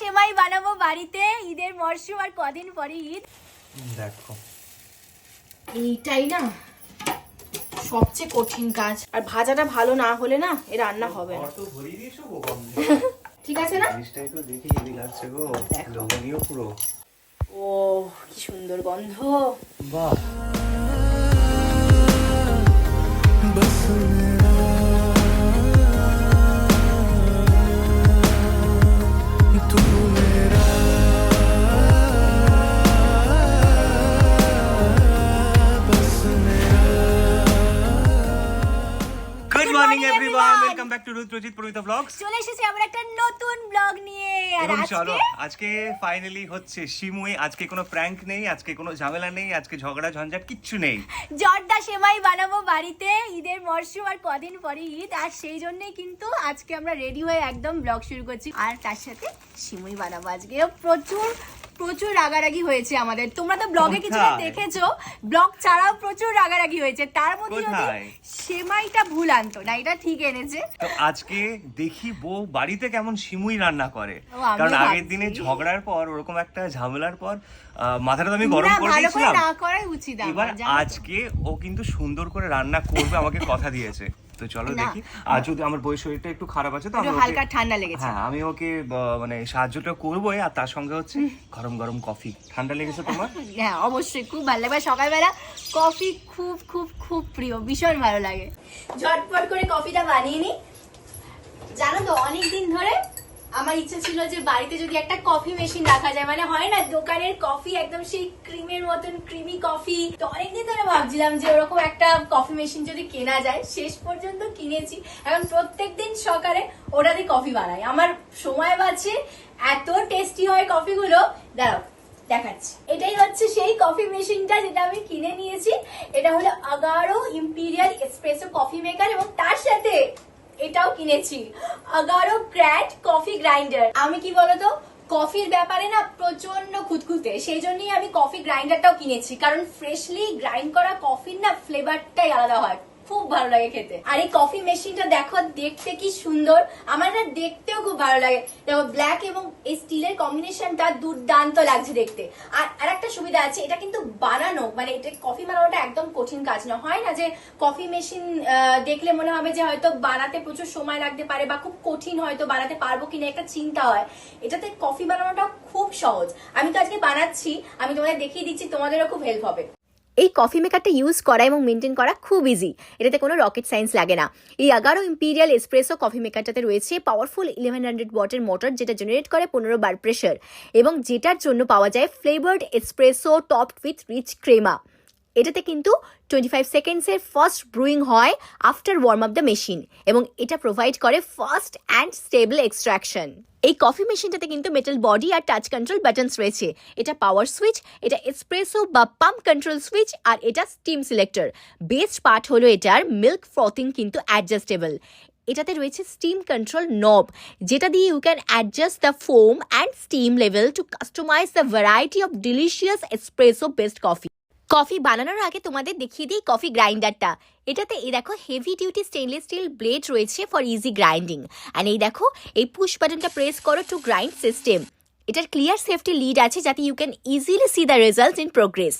সেমাই বানাবো বাড়িতে ঈদের মরশুম আর কদিন পরে ঈদ। দেখো। এইটাই না সবচেয়ে কঠিন কাজ। আর ভাজাটা ভালো না হলে না এ রান্না হবে না। অত ভরিয়ে দিয়েছ গো কম ঠিক আছে না? তো দেখে হেভি লাগছে গো। লোভনীয় পুরো। ও কি সুন্দর গন্ধ। বাহ। Morning everyone welcome back to Ruth Rajit Pramita blogs চলে এসেছি আমরা একটা নতুন ব্লগ নিয়ে। আর এবং চলো আজকে ফাইনালি হচ্ছে শিমুই। আজকে কোনো প্র্যাঙ্ক নেই আজকে কোনো ঝামেলা নেই আজকে ঝগড়া ঝঞ্ঝাট কিচ্ছু নেই। জর্দা সেমাই বানাবো বাড়িতে ঈদের মরশুম আর কদিন পরে ঈদ। আর সেই জন্যই কিন্তু আজকে আমরা রেডি হয়ে একদম ব্লগ শুরু করছি। আর তার সাথে সিমুই বানাবো আজকে। প্রচুর প্রচুর রাগারাগি হয়েছে আমাদের। তোমরা তো ব্লগে কিছু দেখেছ ব্লগ ছাড়াও প্রচুর রাগারাগি হয়েছে। তার মধ্যে যদি? সেমাইটা ভুল আনতো না এটা ঠিক এনেছে। তো আজকে দেখি বউ বাড়িতে কেমন সিমুই রান্না করে। কারণ আগের দিনে ঝগড়ার পর ওরকম একটা ঝামেলার পর মাথাটা তো আমি গরম করে দিয়েছিলাম। এবার আজকে ও কিন্তু সুন্দর করে রান্না করবে আমাকে কথা দিয়েছে। তো চলো দেখি। আর যদি আমার বই শরীরটা একটু খারাপ আছে তো আমি হালকা ঠান্ডা লেগেছে। হ্যাঁ আমি ওকে মানে সাহায্যটা করবোই আর তার সঙ্গে হচ্ছে গরম গরম কফি। ঠান্ডা লেগেছে তোমার? হ্যাঁ অবশ্যই খুব ভালো লাগে সকালবেলা কফি খুব খুব খুব প্রিয় ভীষণ ভালো লাগে। ঝটপট করে কফিটা বানিয়ে নি। জানো তো অনেক দিন ধরে আমার ইচ্ছে ছিল যে বাড়িতে যদি একটা কফি মেশিন রাখা যায় মানে হয় না, দোকানের কফি একদম সেই ক্রিমের মতন ক্রিমি কফি তো অনেকদিন ধরে ভাবছিলাম যে ওরকম একটা কফি মেশিন যদি কেনা যায়, শেষ পর্যন্ত কিনেছি। এখন প্রত্যেক দিন সকালে ওটাতে কফি বানাই। আমার সময় বাঁচে, এত টেস্টি হয় কফিগুলো দাঁড়াও, দেখাচ্ছি। এটাই হচ্ছে সেই কফি মেশিনটা যেটা আমি কিনে নিয়েছি। এটা হলো Agaro imperial espresso coffee maker এবং তার সাথে এটাও কিনেছি। আগারো ক্র্যাট কফি গ্রাইন্ডার আমি কি বলতো কফির ব্যাপারে না প্রচণ্ড খুঁতখুঁতে। সেই জন্যই আমি কফি গ্রাইন্ডারটাও কিনেছি। কারণ ফ্রেশলি গ্রাইন্ড করা কফির না ফ্লেভারটাই আলাদা হয়। খুব ভালো লাগে খেতে। আর এই কফি মেশিনটা দেখো, দেখতে কি সুন্দর। আমার না দেখতেও খুব ভালো লাগে। দেখো ব্ল্যাক এবং এই স্টিলের কম্বিনেশনটা দুর্দান্ত লাগছে দেখতে। আর আর একটা সুবিধা আছে, এটা কিন্তু বানানো মানে এটা কফি বানানোটা একদম কঠিন কাজ না হয় না যে কফি মেশিন দেখলে মনে হবে যে হয়তো বানাতে প্রচুর সময় লাগতে পারে বা খুব কঠিন হয়তো বানাতে পারব কিনা, একটা চিন্তা হয়। এটাতে কফি বানানোটা খুব সহজ। আমি তো আজকে বানাচ্ছি, আমি তোমাদের দেখিয়ে দিচ্ছি, তোমাদেরও খুব হেল্প হবে। এই কফি মেকারটা ইউজ করা এবং মেনটেন করা খুব ইজি এটাতে কোনো রকেট সায়েন্স লাগে না। এই আগারো ইম্পিরিয়াল এসপ্রেসো কফি মেকারটাতে রয়েছে পাওয়ারফুল ইলেভেন হান্ড্রেড ওয়াটের মোটর যেটা জেনারেট করে পনেরো বার প্রেশার এবং যেটার জন্য পাওয়া যায় flavoured espresso top with rich crema এটাতে কিন্তু টোয়েন্টি ফাইভ সেকেন্ডসের ফার্স্ট ব্রুইং হয় after warm up the machine এবং এটা প্রোভাইড করে ফাস্ট অ্যান্ড স্টেবল এক্সট্রাকশন এই কফি মেশিনটাতে কিন্তু মেটাল বডি আর টাচ কন্ট্রোল বাটনস রয়েছে। এটা পাওয়ার সুইচ এটা এসপ্রেসো বা পাম্প কন্ট্রোল সুইচ আর এটা স্টিম সিলেক্টর বেস্ট পার্ট হলো এটার মিল্ক ফ্রথিং কিন্তু অ্যাডজাস্টেবল এটাতে রয়েছে স্টিম কন্ট্রোল নব যেটা দিয়ে you can adjust the foam and steam level to customise the variety of delicious espresso based coffee coffee বানানোর আগে তোমাদের দেখিয়ে দিই কফি গ্রাইন্ডারটা। এটাতে এই দেখো heavy duty stainless steel blade রয়েছে ফর ইজি গ্রাইন্ডিং অ্যান্ড এই দেখো, এই পুশ বাটনটা প্রেস করো টু গ্রাইন্ড সিস্টেম এটার ক্লিয়ার সেফটি লিড আছে যাতে you can easily see the results in progress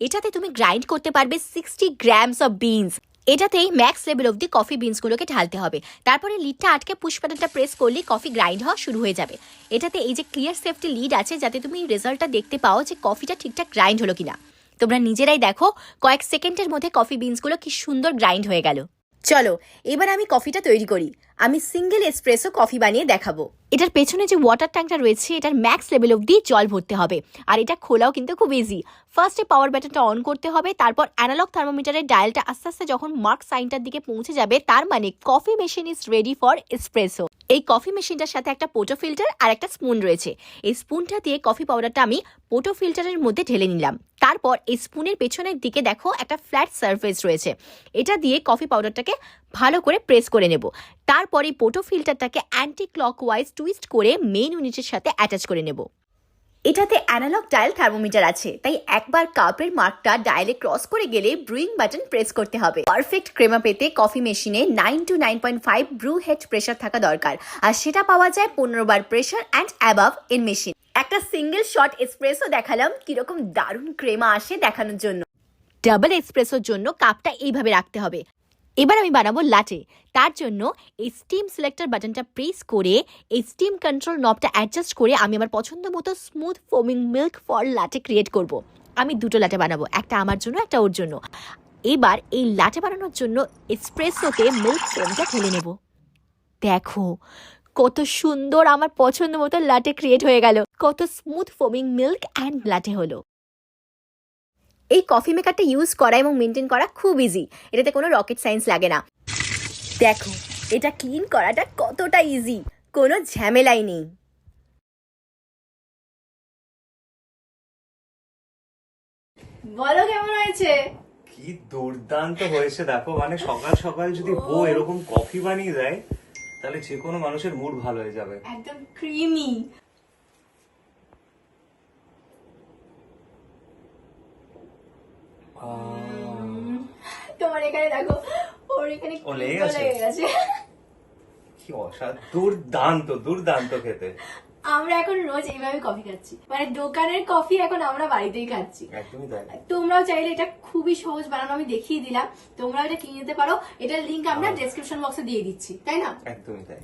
এটাতে তুমি গ্রাইন্ড করতে পারবে সিক্সটি গ্রামস অফ বিনস এটাতেই ম্যাক্স লেভেল দি কফি বিনসগুলোকে ঢালতে হবে। তারপরে লিডটা আটকে পুশ প্রেস করলে কফি গ্রাইন্ড হওয়া শুরু হয়ে যাবে। এটাতে এই যে ক্লিয়ার সেফটি লিড আছে যাতে তুমি রেজাল্টটা দেখতে পাও যে কফিটা ঠিকঠাক গ্রাইন্ড হলো কিনা। তোমরা নিজেরাই দেখো কয়েক সেকেন্ডের মধ্যে কফি বিনসগুলো কি সুন্দর গ্রাইন্ড হয়ে গেল। চলো, এবার আমি কফিটা তৈরি করি। আমি সিঙ্গেল এসপ্রেসো কফি বানিয়ে দেখাবো। এটার পেছনে যে ওয়াটার ট্যাঙ্কটা রয়েছে, এটার ম্যাক্স লেভেল অব্দি জল ভরতে হবে। আর এটা খোলাও কিন্তু খুব ইজি ফার্স্টে পাওয়ার ব্যাটারটা অন করতে হবে, তারপর অ্যানালগ থার্মোমিটারের ডায়ালটা আস্তে আস্তে যখন মার্ক সাইনটার দিকে পৌঁছে যাবে, তার মানে coffee machine is ready for espresso এই কফি মেশিনটার সাথে একটা পোটো ফিল্টার আর একটা স্পুন রয়েছে। এই স্পুনটা দিয়ে কফি পাউডারটা আমি পোটো ফিল্টারের মধ্যে ঢেলে নিলাম। তারপর এই স্পুনের পেছনের দিকে দেখো একটা ফ্ল্যাট সারফেস রয়েছে। এটা দিয়ে কফি পাউডারটাকে ভালো করে প্রেস করে নেব। তারপরে পোটো ফিল্টারটাকে অ্যান্টি ক্লকওয়াইজ টুইস্ট করে মেন ইউনিটের সাথে অ্যাটাচ করে নেব। এটাতে অ্যানালগ ডায়াল থার্মোমিটার আছে, তাই একবার কাপের মার্কটা ডায়ালে ক্রস করে গেলে ব্রুইং বাটন প্রেস করতে হবে। পারফেক্ট ক্রেমা পেতে কফি মেশিনে nine to nine point five brew head pressure থাকা দরকার। আর সেটা পাওয়া যায় পনেরো bar pressure and above in machine একটা সিঙ্গেল শট এক্সপ্রেসও দেখালাম, কীরকম দারুণ ক্রেমা আসে দেখানোর জন্য। ডাবল এক্সপ্রেসোর জন্য কাপটা এইভাবে রাখতে হবে। এবার আমি বানাবো লাটে তার জন্য এই স্টিম সিলেক্টর বাটনটা প্রেস করে, এই স্টিম কন্ট্রোল নবটা অ্যাডজাস্ট করে আমি আমার পছন্দ মতো smooth foaming milk for latte create করব। আমি দুটো লাটে বানাবো, একটা আমার জন্য, একটা ওর জন্য। এবার এই লাটে বানানোর জন্য এসপ্রেসোতে মিল্ক ফোমটা ঢেলে নেব। দেখো কত সুন্দর আমার পছন্দ মতো লাটে ক্রিয়েট হয়ে গেল। কত smooth foaming milk and latte হলো। এই কফি মেকারটা ইউজ করা এবং মেনটেন করা খুব ইজি এটাতে কোনো রকেট সায়েন্স লাগে না। দেখো এটা ক্লিন করাটা কতটা ইজি কোনো ঝামেলাই নেই। বলো কেমন হয়েছে? কি দুর্দান্ত হয়েছে। দেখো মানে সকাল সকাল যদি বউ এরকম কফি বানিয়ে দেয় তাহলে যে কোনো মানুষের মুড ভালো হয়ে যাবে। একদম ক্রিমি তোমার এখানে দেখো ওর এখানে ও, লেগে গেছে। কি অসাধ দুর্দান্ত দুর্দান্ত খেতে। আমরা এখন রোজ এইভাবে কফি খাচ্ছি। মানে দোকানের কফি এখন আমরা বাড়িতেই খাচ্ছি। তোমরাও চাইলে এটা খুবই সহজ বানানো আমি দেখিয়ে দিলাম। তোমরাও এটা কিনে নিতে পারো। এটার লিঙ্ক আমরা ডেসক্রিপশন বক্সে দিয়ে দিচ্ছি তাই না? একদমই তাই।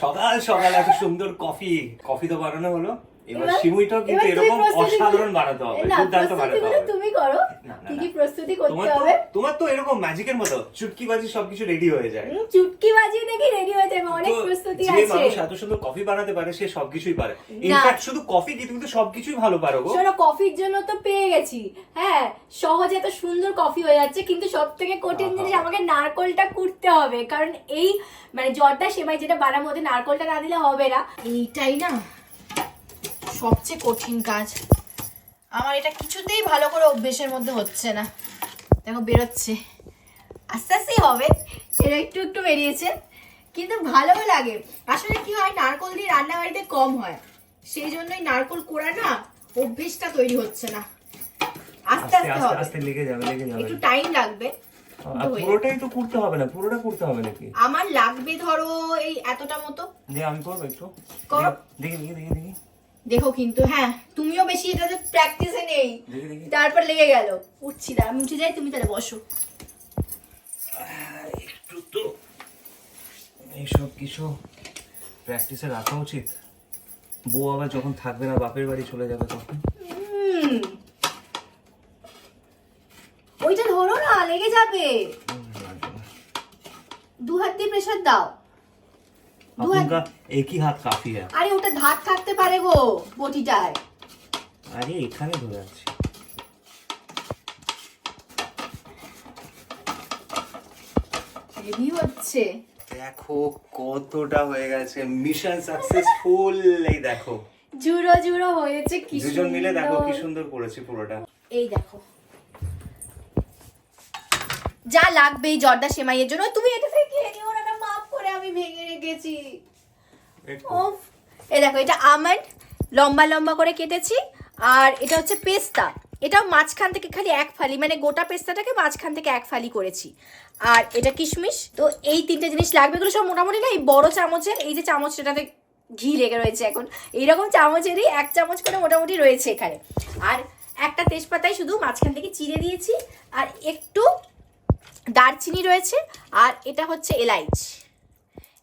সকাল সকাল এত সুন্দর কফি। কফি তো বানানো হলো। এবার সিমুইটাও কিন্তু এরকম অসাধারণ বানাতে হবে দুর্দান্ত বানাতে হবে। তুমি করো কি কি প্রস্তুতি করতে হবে? তোমার তো এরকম ম্যাজিকের মতো চুটকি বাজি সবকিছু রেডি হয়ে যায়। চুটকি দেখি রেডি হয়ে যাবে অনেক প্রস্তুতি যে মানুষ এত সুন্দর কফি বানাতে পারে সে সবকিছুই পারে। ইনফ্যাক্ট শুধু কফি কি তুমি তো সবকিছুই ভালো পারো গো। শোনো কফির জন্য তো পেয়ে গেছি। হ্যাঁ সহজে এত সুন্দর কফি হয়ে যাচ্ছে কিন্তু সব থেকে কঠিন জিনিস আমাকে নারকলটা কুটতে হবে। কারণ এই মানে জর্দা সেমাই যেটা বানাবো ওতে নারকলটা না দিলে হবে না। এইটাই না সবচেয়ে কঠিন কাজ। আমার এটা কিছুতেই ভালো করে অভ্যেসের মধ্যে হচ্ছে না। দেখো বেরোচ্ছে। আস্তে আস্তেই হবে। এটা একটু একটু বেরিয়েছে কিন্তু ভালোও লাগে। আসলে কি হয় নারকল দিয়ে রান্না বাড়িতে কম হয়। সেই জন্যই নারকল কোড়া না অভ্যেসটা তৈরি হচ্ছে না। আস্তে আস্তে হবে। আস্তে লেগে যাবে লেগে যাবে। একটু টাইম লাগবে। পুরোটাই তো করতে হবে না পুরোটা করতে হবে নাকি? আমার লাগবে ধরো এই এতটা মতো। যে আমি করব একটু। করো। দেখি দেখি দেখি দেখি। দেখো কিন্তু হ্যাঁ তুমিও বেশি এটাতে প্র্যাকটিসে নেই। তারপর লেগে গেল। উঠছি দাঁড়া আমি উঠে যাই তুমি তাহলে বসো। একটু তো এইসব কিছু প্র্যাকটিসে রাখা উচিত। বউ আবার যখন থাকবে না বাপের বাড়ি চলে যাবে তখন। ওইটা ধরো না লেগে যাবে। দু হাত দিয়ে প্রেশার দাও। দু হাত आपका एक ही हाथ काफी है আরে ওটা ধার থাকতে পারে গো বটিটায় আরে এখানে ধরে আছে হেভি হচ্ছে দেখো কতটা হয়ে গেছে মিশন সাকসেসফুল এই দেখো জুড়ো জুড়ো হয়েছে কি দুজন মিলে দেখো কি সুন্দর। সুন্দর করেছি পুরোটা এই দেখো যা লাগবে এই জর্দা সেমাইয়ের জন্য তুমি এটা থেকে খেয়ে নিও না এটা মাফ করে আমি ভেঙে রেখেছি। ওফ এই দেখো এটা আমন্ড লম্বা লম্বা করে কেটেছি আর এটা হচ্ছে পেস্তা। এটাও মাঝখান থেকে খালি এক ফালি মানে গোটা পেস্তাটাকে মাঝখান থেকে এক ফালি করেছি। আর এটা কিশমিশ। তো এই তিনটে জিনিস লাগবে এগুলো সব মোটামুটি না এই বড় চামচের এই যে চামচ সেটাতে ঘি লেগে রয়েছে এখন এইরকম চামচেরই এক চামচ করে মোটামুটি রয়েছে এখানে। আর একটা তেজপাতায় শুধু মাঝখান থেকে চিড়ে দিয়েছি আর একটু দারচিনি রয়েছে আর এটা হচ্ছে এলাইচ।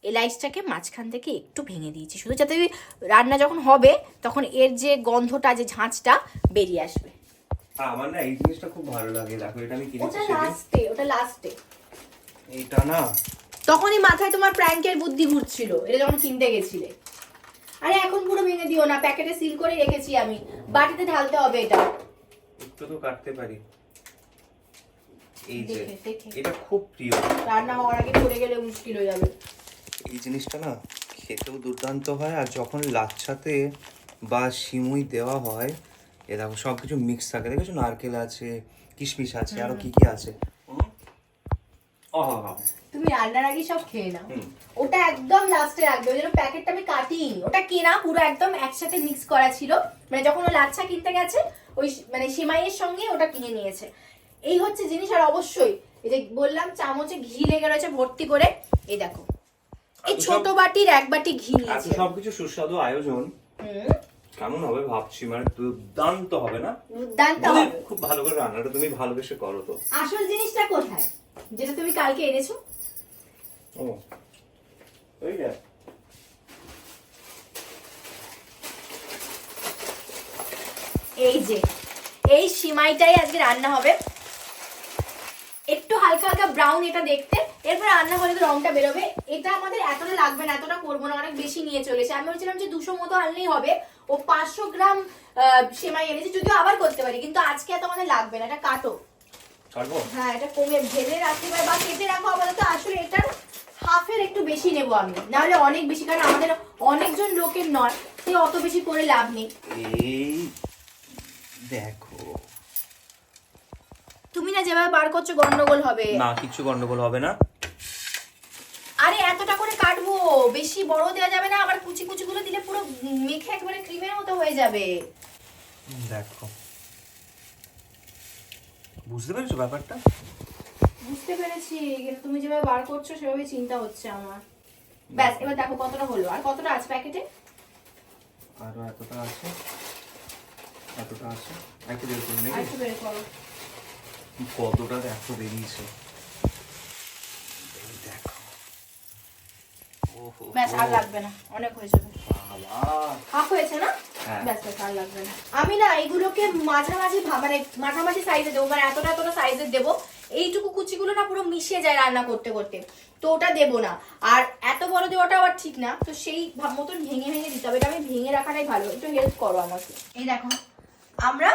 এলাইচটাকে মাঝখান থেকে একটু ভেঙে দিয়েছি। শুধু যাতে রান্না যখন হবে তখন এর যে গন্ধটা যে ঝাঁঝটা বেরিয়ে আসবে। আমার না এই জিনিসটা খুব ভালো লাগে। দেখো এটা আমি কিনেছি ওটা লাস্টে ওটা লাস্টে এইটা না। তখনই মাথায় তোমার প্র্যাঙ্কের বুদ্ধি ঘুরছিল। এটা যখন কিনতে গেছিলে। আরে এখন পুরো ভেঙে দিও না। প্যাকেটে সিল করে রেখেছি আমি। বাটিতে ঢালতে হবে এটা। একটু তো কাটতে পারি। এই যে। এটা খুব প্রিয়। রান্না হওয়ার আগে পড়ে গেলে মুশকিল হয়ে যাবে। এই জিনিসটা না খেতেও দুর্দান্ত হয় আর যখন লাচ্ছাতে বা সিমুই দেওয়া হয় এ দেখো সব কিছু মিক্স থাকে। দেখেছ নারকেল আছে কিশমিশ আছে আরও কি কি আছে? তুমি রান্নার আগে সব খেয়ে নাও। ওটা একদম লাস্টে রাখবে। জন্য প্যাকেটটা আমি কাটিনি। ওটা কেনা পুরো একদম একসাথে মিক্স করা ছিল। মানে যখন ও লাচ্ছা কিনতে গেছে ওই মানে সেমাইয়ের সঙ্গে ওটা কিনে নিয়েছে। এই হচ্ছে জিনিস। আর অবশ্যই এই যে বললাম চামচে ঘি লেগে রয়েছে ভর্তি করে। এই দেখো। এই ছোট বাটির এক বাটি ঘি নিয়েছে সবকিছু সুস্বাদু আয়োজন। কেমন হবে ভাবছি মানে দুর্দান্ত হবে না? দুর্দান্ত হবে। খুব ভালো করে রান্নাটা তুমি ভালোবেসে করো তো। আসল জিনিসটা কোথায়? যেটা তুমি কালকে এনেছো? ও ওই যে এই যে এই সিমাইটাই আজকে রান্না হবে। একটু হালকা হালকা ব্রাউন এটা দেখতে। এরপর রান্না করে তো রংটা বেরোবে। এটা আমাদের এতটা লাগবে না এতটা করব না অনেক বেশি নিয়ে চলেছে। আমি বলছিলাম যে দুশো মতো আনলেই হবে। ও পাঁচশো গ্রাম সেমাই এনেছে যদিও আবার করতে পারি কিন্তু আজকে এত আমাদের লাগবে না এটা কাটো। হ্যাঁ এটা কমে ভেজে রাখতে পারে বা কেটে রাখো আপাতত আসলে এটার হাফের একটু বেশি নেব আমি। নাহলে অনেক বেশি কারণ আমাদের অনেকজন লোকের নয় সে অত বেশি করে লাভ নেই। দেখো তুমি না যেভাবে বার করছ গন্ডগোল হবে। না কিছু গন্ডগোল হবে না। আরে এতটা করে কাটবো। বেশি বড় দেওয়া যাবে না আবার কুচি কুচি গুলো দিলে পুরো মেখে একবারে ক্রিমের মতো হয়ে যাবে। দেখো। বুঝতে পেরেছ ব্যাপারটা? বুঝতে পেরেছি কিন্তু তুমি যেভাবে বার করছ সেভাবে চিন্তা হচ্ছে আমার। ব্যাস এবার দেখো কতটা হলো। আর কতটা আছে প্যাকেটে? আরও এতটা আছে। এতটা আছে। একটু বের করে আর একটু বের করো। কতটা দেখো বেরিয়েছে। ব্যাস আর লাগবে না। অনেক হয়ে যাবে হাফ হয়েছে না। ব্যাস ব্যাস আর লাগবে না। আমি না এগুলোকে মাঝামাঝি মানে মাঝামাঝি সাইজে দেবো মানে এতটা এতটা দেবো। এইটুকু কুচিগুলো না পুরো মিশিয়ে যায় রান্না করতে করতে। তো ওটা দেবো না। আর এত বড় দেওয়াটা আবার ঠিক না। তো সেই ভাব মতন ভেঙে ভেঙে দিতে হবে। এটা আমি ভেঙে রাখাটাই ভালো। একটু হেল্প করো আমাকে। এই দেখো আমরা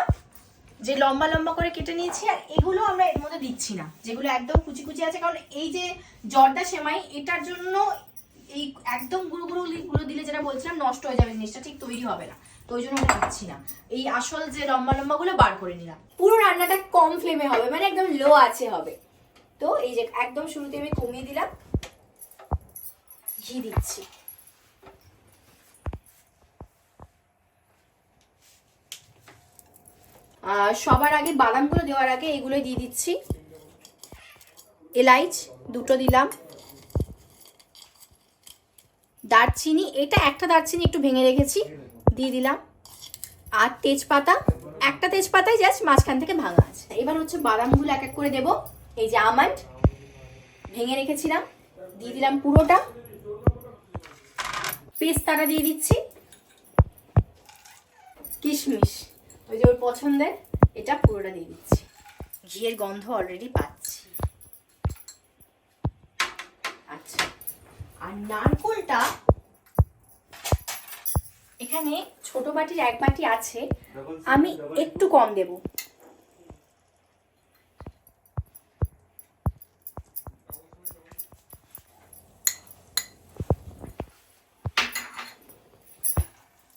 যে লম্বা লম্বা করে কেটে নিয়েছি, আর এগুলো আমরা এর মধ্যে দিচ্ছি না। যেগুলো একদম কুচি কুচি আছে, কারণ এই যে জর্দা সেমাই, এটার জন্য এই একদম গুঁড়ো গুঁড়ো গুলো দিলে যেটা বলছিলাম, নষ্ট হয়ে যাবে, জিনিসটা ঠিক তৈরি হবে না। তো ওই জন্য ওটা দিচ্ছি না। এই আসল যে লম্বা লম্বা গুলো বার করে নিলাম। পুরো রান্নাটা কম ফ্লেমে হবে মানে একদম লো আছে হবে। তো এই যে একদম শুরুতে আমি কমিয়ে দিলাম, ঘি দিচ্ছি। সবার আগে বাদামগুলো দেওয়ার আগে এগুলো দিয়ে দিচ্ছি। এলাইচ, দুটো দিলাম। দারচিনি, এটা একটা দারচিনি একটু ভেঙে রেখেছি, দিয়ে দিলাম। আর তেজপাতা, একটা তেজপাতাই জাস্ট মাঝখান থেকে ভাঙা আছে। এবার হচ্ছে বাদামগুলো এক এক করে দেব। এই যে আমন্ড, ভেঙে রেখেছিলাম, দিয়ে দিলাম পুরোটা। পেস্তাটা দিয়ে দিচ্ছি। কিশমিশ। ওই যে ওর পছন্দের এটা পুরোটা দিয়ে দিচ্ছি। ঘিয়ের গন্ধ অলরেডি পাচ্ছি। আচ্ছা আর নারকোলটা এখানে ছোট বাটির এক বাটি আছে আমি একটু কম দেব।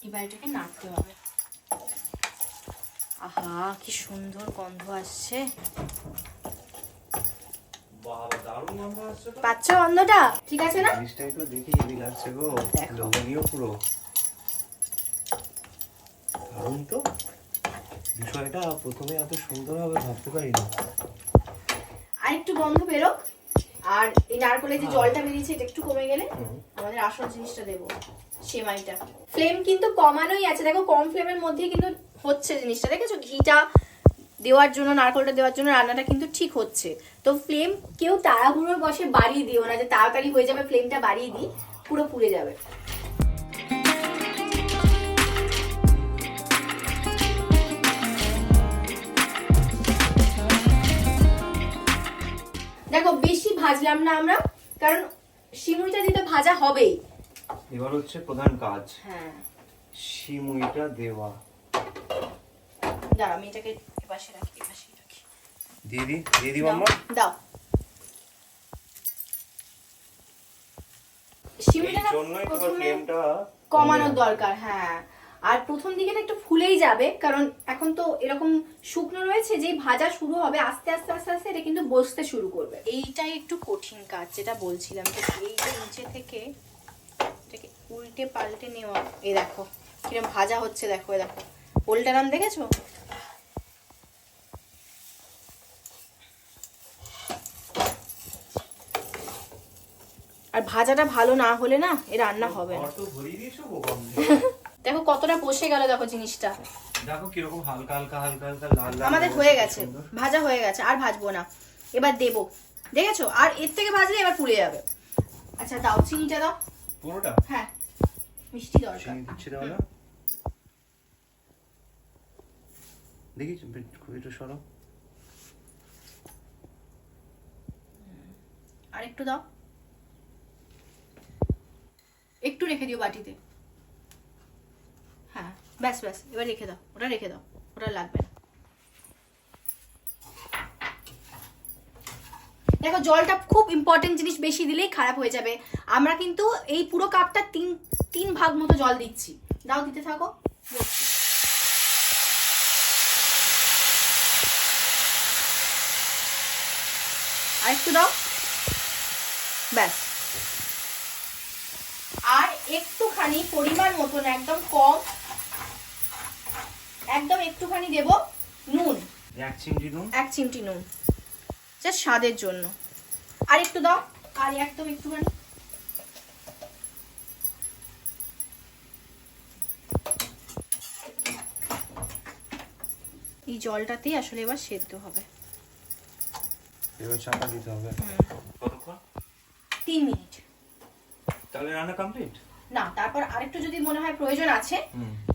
এবার এটাকে নাড়তে হবে। আহা কি সুন্দর গন্ধ আসছে। বাবা দারুণ গন্ধ আসছে তো। পাচ্ছ গন্ধটা? ঠিক আছে না? জিনিসটাই তো দেখি হেভি লাগছে গো। লোভনীয় পুরো। দারুণ তো। বিষয়টা প্রথমে এত সুন্দর হবে ভাবতে পারি না আর একটু গন্ধ বেরোক। আর এই নারকলের যে জলটা বেরিয়েছে এটা একটু কমে গেলে। আমাদের আসল জিনিসটা দেবো সেমাইটা। ফ্লেম কিন্তু কমানোই আছে। দেখো কম ফ্লেমের মধ্যে কিন্তু হচ্ছে জিনিসটা। দেখেছ? ঘিটা দেওয়ার জন্য নারকলটা দেওয়ার জন্য রান্নাটা কিন্তু ঠিক হচ্ছে। তো ফ্লেম কেউ তাড়াহুড়োর বসে বাড়িয়ে দিও না যে তাড়াতাড়ি হয়ে যাবে ফ্লেমটা বাড়িয়ে দিই পুরো পুড়ে যাবে। দেখো বেশি ভাজলাম না আমরা কারণ শিমুইটা দিতে ভাজা হবেই। এবার হচ্ছে প্রধান কাজ। হ্যাঁ। সিমুইটা দেওয়া। দাঁড়া আমি এটাকে এপাশে রাখি এপাশে রাখি। দিয়ে দি দিয়ে দি মাম্মা। দাও প্রথমে কমানোর দরকার হ্যাঁ। আর প্রথম দিকে না একটু ফুলেই যাবে কারণ এখন তো এরকম শুকনো রয়েছে যেই ভাজা শুরু হবে আস্তে আস্তে আস্তে আস্তে এটা কিন্তু বসতে শুরু করবে। এইটাই একটু কঠিন কাজ যেটা বলছিলাম যে এই যে নিচে থেকে এটাকে উল্টে পাল্টে নেওয়া। এই দেখো কিরম ভাজা হচ্ছে দেখো এই দেখো। উল্টারাম দেখেছ? আর ভাজাটা ভালো না হলে না এ রান্না হবে। দেখো কতটা বসে গেল দেখো জিনিসটা। দেখো কীরকম হালকা হালকা হালকা হালকা লাল লাল আমাদের হয়ে গেছে ভাজা হয়ে গেছে আর ভাজবো না। এবার দেবো দেখেছ? আর এর থেকে ভাজলে এবার পুড়ে যাবে। আচ্ছা দাও চিনিটা দাও। পুরোটা? হ্যাঁ মিষ্টি দরকার। চিনি দিচ্ছি দাও না দেখি একটু সরো। আর একটু দাও। একটু রেখে দিও বাটিতে। হ্যাঁ ব্যাস ব্যাস, এবার রেখে দাও, ওটা রেখে দাও, ওটা লাগবে না। দেখো, জলটা খুব ইম্পর্টেন্ট জিনিস বেশি দিলেই খারাপ হয়ে যাবে। আমরা কিন্তু এই পুরো কাপটা তিন তিন ভাগ মতো জল দিচ্ছি। দাও, দিতে থাকো। আর একটু দাও। ব্যাস। একটুখানি পরিমাণ মতন একদম কম একদম একটুখানি দেব নুন। এক চিমটি নুন? এক চিমটি নুন জাস্ট স্বাদের জন্য। আর একটু দাও আর একদম একটুখানি। এই জলটাতেই আসলে এবার সেদ্ধ হবে। এবার চাপা দিতে হবে। কতক্ষণ? তিন মিনিট। তাহলে রান্না কমপ্লিট না তারপর আরেকটু যদি মনে হয় প্রয়োজন আছে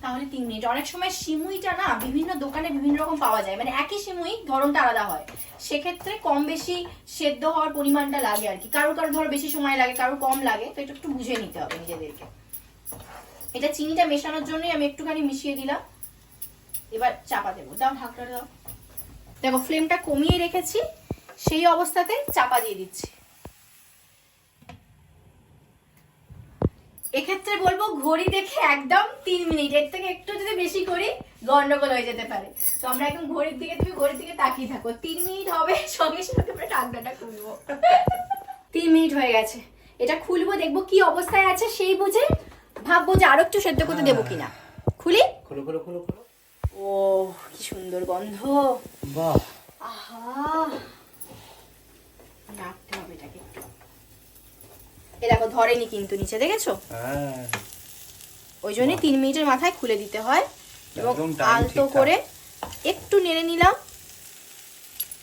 তাহলে তিন মিনিট। অনেক সময় সিমুইটা না বিভিন্ন দোকানে বিভিন্ন রকম পাওয়া যায়। মানে একই সিমুই ধরনটা আলাদা হয়। সেক্ষেত্রে কম বেশি সেদ্ধ হওয়ার পরিমাণটা লাগে আর কি। কারও কারও ধরো বেশি সময় লাগে কারও কম লাগে। তো এটা একটু বুঝে নিতে হবে নিজেদেরকে। এটা চিনিটা মেশানোর জন্যই আমি একটুখানি মিশিয়ে দিলাম। এবার চাপা দেবো। দাও ঢাকটা দাও। দেখো ফ্লেমটা কমিয়ে রেখেছি। সেই অবস্থাতে চাপা দিয়ে দিচ্ছি। এক্ষেত্রে বলব ঘড়ি দেখে একদম তিন মিনিট। এর থেকে একটু যদি বেশি করি গন্ডগোল হয়ে যেতে পারে। তো আমরা এখন ঘড়ির দিকে তুমি ঘড়ির দিকে তাকিয়ে থাকো। তিন মিনিট হবে সঙ্গে সঙ্গে আমরা ঢাকনাটা খুলবো। তিন মিনিট হয়ে গেছে। এটা খুলবো দেখব কি অবস্থায় আছে সেই বুঝে ভাববো যে আরও একটু সেদ্ধ করতে দেবো কিনা। খুলি? খোলো খোলো খোলো খোলো। ও কি সুন্দর গন্ধ। বাহ। আহা। নাড়তে হবে এটাকে। এ দেখো ধরেনি কিন্তু নিচে দেখেছ? হ্যাঁ। ওই জন্যই তিন মিনিটের মাথায় খুলে দিতে হয় এবং আলতো করে একটু নেড়ে নিলাম।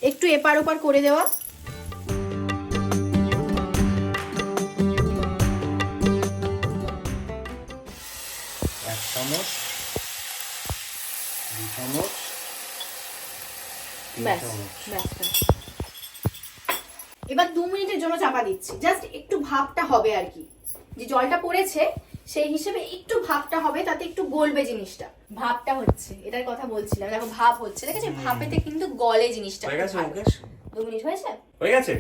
একটু এপার ওপার করে দেওয়া। এক চামচ দু চামচ তিন ব্যাস চামচ। ব্যাস ব্যাস। এবার দু মিনিটের জন্য চাপা দিচ্ছি। জাস্ট একটু ভাবটা হবে আর কি। যে জলটা পড়েছে সেই হিসেবে একটু ভাবটা হবে তাতে একটু গলবে জিনিসটা। ভাবটা হচ্ছে এটার কথা বলছিলাম। দেখো ভাব হচ্ছে। দেখেছ ভাপেতে কিন্তু গলে জিনিসটা। হয়ে গেছে মুকেশ? দু মিনিট হয়েছে? হয়ে গেছে।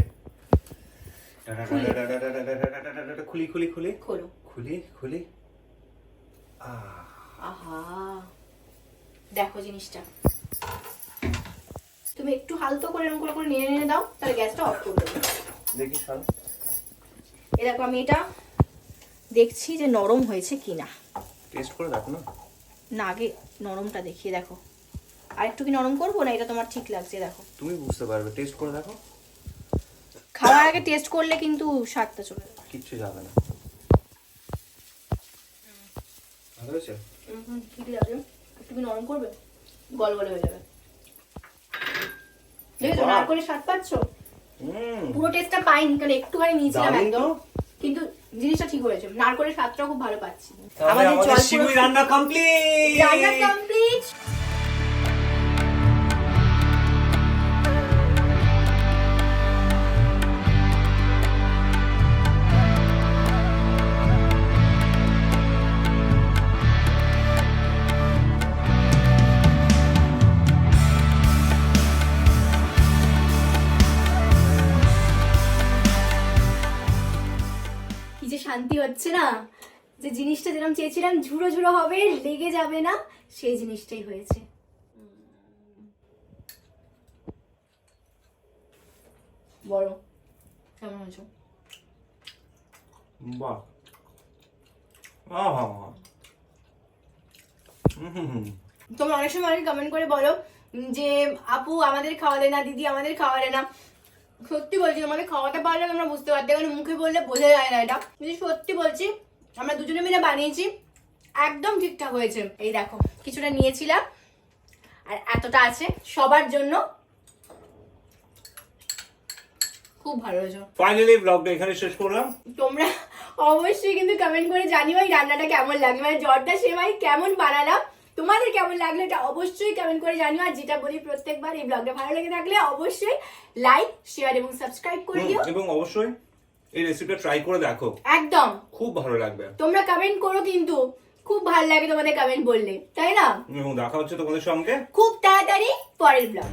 খুলি। খুলি খুলি খোলো। খুলি। খুলি আহা। দেখো জিনিসটা। তুমি একটু হালতো করে এরকম করে করে নেড়ে নেড়ে দাও তাহলে গ্যাসটা অফ করে দেবো। দেখি এ দেখো আমি এটা দেখছি যে নরম হয়েছে কিনা। টেস্ট করে দেখো না? না আগে নরমটা দেখিয়ে দেখো। আর একটু কি নরম করব না এটা তোমার ঠিক লাগছে দেখো। তুমি বুঝতে পারবে টেস্ট করে দেখো। খাওয়ার আগে টেস্ট করলে কিন্তু স্বাদটা চলে যাবে। কিচ্ছু যাবে না। ঠিক আছে। একটু কি নরম করবে? গল গলে হয়ে যাবে। দেখেছ নারকলের স্বাদ পাচ্ছ? হুম। পুরো টেস্টটা পাইনি কারণ একটুখানি নিয়েছিলাম একদম। তো। কিন্তু জিনিসটা ঠিক হয়েছে নারকলের স্বাদটাও খুব ভালো পাচ্ছি। আমাদের আমাদের জল পুরো- সিমুই রান্না কমপ্লিট রান্না কমপ্লিট শান্তি হচ্ছে না। যে জিনিসটা যেরকম চেয়েছিলাম ঝুড়ো ঝুড়ো হবে লেগে যাবে না সেই জিনিসটাই হয়েছে। বড় কেমন হয়েছে বাহ। তোমরা অনেক সময় অনেক কমেন্ট করে বলো যে আপু আমাদের খাওয়ালে না দিদি আমাদের খাওয়ালে না। সত্যি বলছি তোমাদের খাওয়াতে পারলে তোমরা বুঝতে পারতে কারণ মুখে বললে বোঝা যায় না এটা। কিন্তু সত্যি বলছি আমরা দুজনে মিলে বানিয়েছি একদম ঠিকঠাক হয়েছে। এই দেখো কিছুটা নিয়েছিলাম আর এতটা আছে সবার জন্য খুব ভালো হয়েছে। ফাইনালি ব্লগটা এখানে শেষ করলাম। তোমরা অবশ্যই কিন্তু কমেন্ট করে জানিও এই রান্নাটা কেমন লাগে মানে জর্দা সেমাই কেমন বানালাম। তোমাদের কেমন লাগল এটা অবশ্যই কমেন্ট করে জানিও আর যেটা বলি প্রত্যেকবার এই ব্লগটা ভালো লেগে থাকলে অবশ্যই লাইক শেয়ার এবং সাবস্ক্রাইব করে দিও। এবং অবশ্যই এই রেসিপিটা ট্রাই করে দেখো। একদম। খুব ভালো লাগবে। তোমরা কমেন্ট করো কিন্তু খুব ভালো লাগে তোমাদের কমেন্ট বললে তাই না? এবং দেখা হচ্ছে তোমাদের সঙ্গে। খুব তাড়াতাড়ি পরের ব্লগ